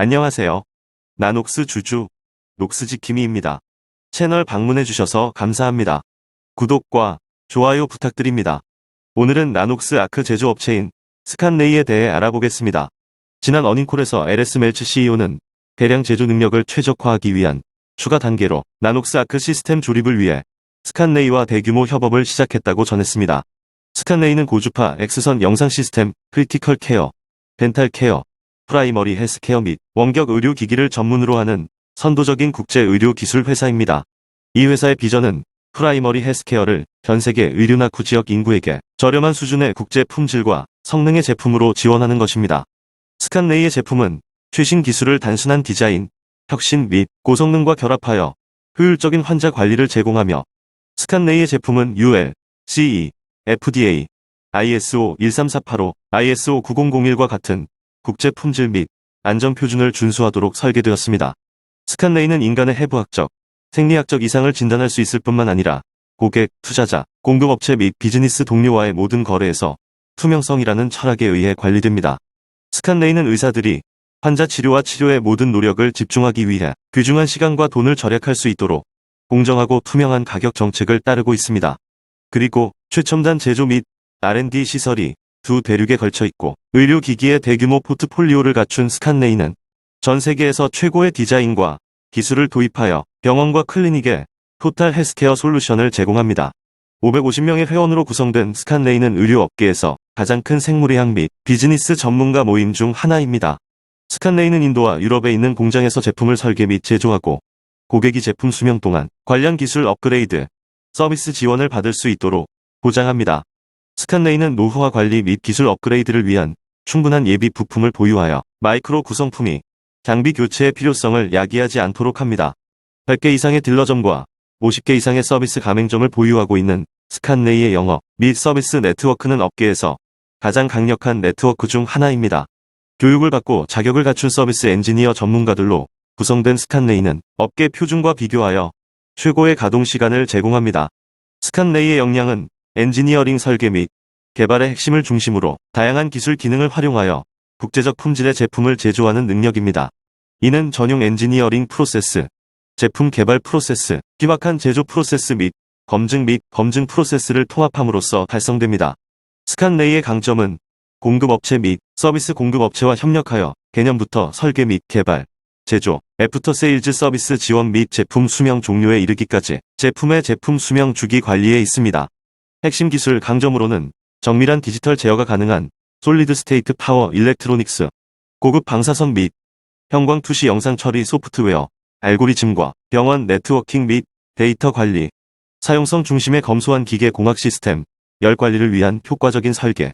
안녕하세요. 나 녹스 주주, 녹스지킴이입니다. 채널 방문해주셔서 감사합니다. 구독과 좋아요 부탁드립니다. 오늘은 나녹스 아크 제조업체인 스칸레이에 대해 알아보겠습니다. 지난 어닝콜에서 LS 멜츠 CEO는 대량 제조 능력을 최적화하기 위한 추가 단계로 나녹스 아크 시스템 조립을 위해 스칸레이와 대규모 협업을 시작했다고 전했습니다. 스칸레이는 고주파 X선 영상 시스템, 크리티컬 케어, 덴탈 케어, 프라이머리 헬스케어 및 원격 의료 기기를 전문으로 하는 선도적인 국제 의료 기술 회사입니다. 이 회사의 비전은 프라이머리 헬스케어를 전 세계 의료나쿠 지역 인구에게 저렴한 수준의 국제 품질과 성능의 제품으로 지원하는 것입니다. 스칸레이의 제품은 최신 기술을 단순한 디자인, 혁신 및 고성능과 결합하여 효율적인 환자 관리를 제공하며 스칸레이의 제품은 UL, CE, FDA, ISO 13485, ISO 9001과 같은 국제 품질 및 안전 표준을 준수하도록 설계되었습니다. 스칸레이는 인간의 해부학적, 생리학적 이상을 진단할 수 있을 뿐만 아니라 고객, 투자자, 공급업체 및 비즈니스 동료와의 모든 거래에서 투명성이라는 철학에 의해 관리됩니다. 스칸레이는 의사들이 환자 치료와 치료의 모든 노력을 집중하기 위해 귀중한 시간과 돈을 절약할 수 있도록 공정하고 투명한 가격 정책을 따르고 있습니다. 그리고 최첨단 제조 및 R&D 시설이 두 대륙에 걸쳐 있고 의료기기의 대규모 포트폴리오를 갖춘 스칸레이는 전 세계에서 최고의 디자인과 기술을 도입하여 병원과 클리닉에 토탈 헬스케어 솔루션을 제공합니다. 550명의 회원으로 구성된 스칸레이는 의료업계에서 가장 큰 생물의학 및 비즈니스 전문가 모임 중 하나입니다. 스칸레이는 인도와 유럽에 있는 공장에서 제품을 설계 및 제조하고 고객이 제품 수명 동안 관련 기술 업그레이드, 서비스 지원을 받을 수 있도록 보장합니다. 스칸레이는 노후화 관리 및 기술 업그레이드를 위한 충분한 예비 부품을 보유하여 마이크로 구성품이 장비 교체의 필요성을 야기하지 않도록 합니다. 100개 이상의 딜러점과 50개 이상의 서비스 가맹점을 보유하고 있는 스칸레이의 영업 및 서비스 네트워크는 업계에서 가장 강력한 네트워크 중 하나입니다. 교육을 받고 자격을 갖춘 서비스 엔지니어 전문가들로 구성된 스칸레이는 업계 표준과 비교하여 최고의 가동 시간을 제공합니다. 스칸레이의 역량은 엔지니어링 설계 및 개발의 핵심을 중심으로 다양한 기술 기능을 활용하여 국제적 품질의 제품을 제조하는 능력입니다. 이는 전용 엔지니어링 프로세스, 제품 개발 프로세스, 희박한 제조 프로세스 및 검증 및 검증 프로세스를 통합함으로써 달성됩니다. 스칸레이의 강점은 공급업체 및 서비스 공급업체와 협력하여 개념부터 설계 및 개발, 제조, 애프터 세일즈 서비스 지원 및 제품 수명 종료에 이르기까지 제품의 제품 수명 주기 관리에 있습니다. 핵심 기술 강점으로는 정밀한 디지털 제어가 가능한 솔리드 스테이트 파워 일렉트로닉스, 고급 방사선 및 형광 투시 영상 처리 소프트웨어, 알고리즘과 병원 네트워킹 및 데이터 관리, 사용성 중심의 검소한 기계 공학 시스템, 열 관리를 위한 효과적인 설계,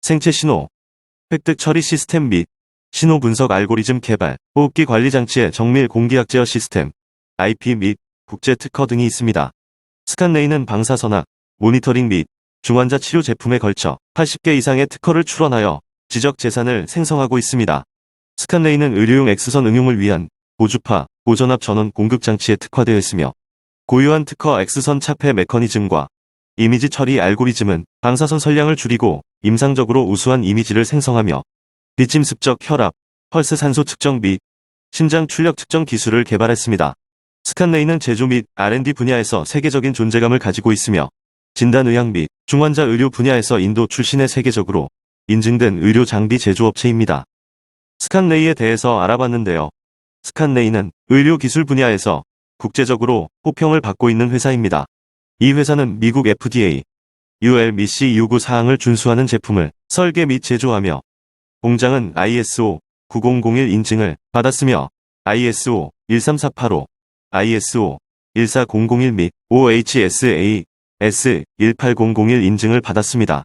생체 신호, 획득 처리 시스템 및 신호 분석 알고리즘 개발, 호흡기 관리 장치의 정밀 공기학 제어 시스템, IP 및 국제 특허 등이 있습니다. 스칸레이는 방사선학, 모니터링 및 중환자 치료 제품에 걸쳐 80개 이상의 특허를 출원하여 지적 재산을 생성하고 있습니다. 스칸레이는 의료용 X선 응용을 위한 고주파, 고전압 전원 공급 장치에 특화되어 있으며 고유한 특허 X선 차폐 메커니즘과 이미지 처리 알고리즘은 방사선 선량을 줄이고 임상적으로 우수한 이미지를 생성하며 비침 습적 혈압, 펄스 산소 측정 및 심장 출력 측정 기술을 개발했습니다. 스칸레이는 제조 및 R&D 분야에서 세계적인 존재감을 가지고 있으며 진단의학 및 중환자 의료 분야에서 인도 출신의 세계적으로 인증된 의료 장비 제조업체입니다. 스칸레이에 대해서 알아봤는데요. 스칸레이는 의료 기술 분야에서 국제적으로 호평을 받고 있는 회사입니다. 이 회사는 미국 FDA, UL-C 요구 사항을 준수하는 제품을 설계 및 제조하며 공장은 ISO 9001 인증을 받았으며 ISO 13485, ISO 14001 및 OHSA S18001 인증을 받았습니다.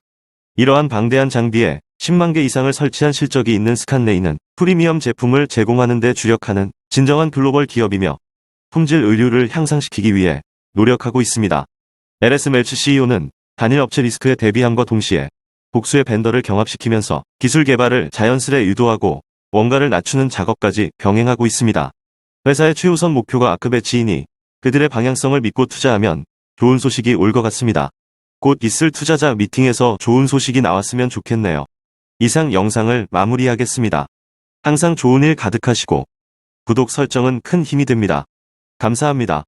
이러한 방대한 장비에 10만 개 이상을 설치한 실적이 있는 스칸레이는 프리미엄 제품을 제공하는 데 주력하는 진정한 글로벌 기업이며 품질 의료를 향상시키기 위해 노력하고 있습니다. LS 멜츠 CEO는 단일 업체 리스크에 대비함과 동시에 복수의 벤더를 경합시키면서 기술 개발을 자연스레 유도하고 원가를 낮추는 작업까지 병행하고 있습니다. 회사의 최우선 목표가 지인이 그들의 방향성을 믿고 투자하면 좋은 소식이 올 것 같습니다. 곧 있을 투자자 미팅에서 좋은 소식이 나왔으면 좋겠네요. 이상 영상을 마무리하겠습니다. 항상 좋은 일 가득하시고 구독 설정은 큰 힘이 됩니다. 감사합니다.